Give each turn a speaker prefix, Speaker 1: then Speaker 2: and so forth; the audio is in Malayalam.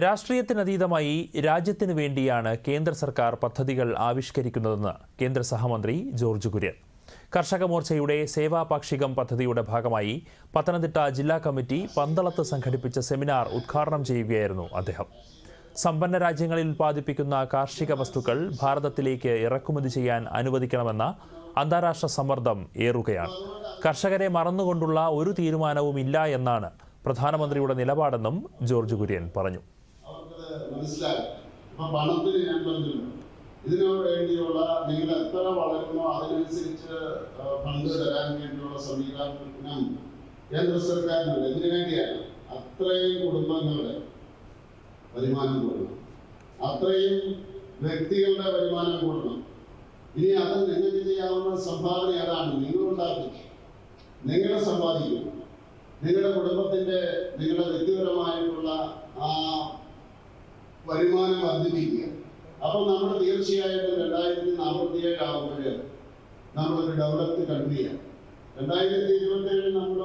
Speaker 1: രാഷ്ട്രീയത്തിനതീതമായി രാജ്യത്തിനു വേണ്ടിയാണ് കേന്ദ്ര സർക്കാർ പദ്ധതികൾ ആവിഷ്കരിക്കുന്നതെന്ന് കേന്ദ്ര സഹമന്ത്രി ജോർജ് കുര്യൻ. കർഷക മോർച്ചയുടെ സേവാപാക്ഷികം പദ്ധതിയുടെ ഭാഗമായി പത്തനംതിട്ട ജില്ലാ കമ്മിറ്റി പന്തളത്ത് സംഘടിപ്പിച്ച സെമിനാർ ഉദ്ഘാടനം ചെയ്യുകയായിരുന്നു അദ്ദേഹം. സമ്പന്ന രാജ്യങ്ങളിൽ ഉൽപ്പാദിപ്പിക്കുന്ന കാർഷിക വസ്തുക്കൾ ഭാരതത്തിലേക്ക് ഇറക്കുമതി ചെയ്യാൻ അനുവദിക്കണമെന്ന അന്താരാഷ്ട്ര സമ്മർദ്ദം ഏറുകയാണ്. കർഷകരെ മറന്നുകൊണ്ടുള്ള ഒരു തീരുമാനവും ഇല്ല എന്നാണ് പ്രധാനമന്ത്രിയുടെ നിലപാടെന്നും ജോർജ് കുര്യൻ പറഞ്ഞു.
Speaker 2: മനസ്സിലാകും അപ്പൊ പണത്തിന് ഞാൻ പറഞ്ഞിരുന്നു ഇതിനു വേണ്ടിയുള്ള നിങ്ങൾ എത്ര വളരുന്നോ അതിനനുസരിച്ച് ഫണ്ട് തരാൻ വേണ്ടിയുള്ള സംവിധാനം കേന്ദ്ര സർക്കാരിനുണ്ട്. എന്തിനു വേണ്ടിയാണ്? അത്രയും കുടുംബങ്ങളുടെ വരുമാനം കൂടണം. അത്രയും വ്യക്തികളുടെ വരുമാനം കൂടണം. ഇനി അത് നിങ്ങൾക്ക് ചെയ്യാവുന്ന സംഭാവന ഏതാണ്? നിങ്ങൾ ഉണ്ടാക്കുക നിങ്ങൾ സമ്പാദിക്കും നിങ്ങളുടെ കുടുംബത്തിന്റെ നിങ്ങളുടെ വ്യക്തിപരമായിട്ടുള്ള ആ വരുമാനം വർദ്ധിപ്പിക്കുക അപ്പൊ നമ്മൾ തീർച്ചയായിട്ടും രണ്ടായിരത്തി നാൽപ്പത്തി ഏഴ് ആകുമ്പോഴേ നമ്മളൊരു ഡെവലപ്ഡ് കൺട്രിയാണ് രണ്ടായിരത്തി ഇരുപത്തി ഏഴിൽ നമ്മൾ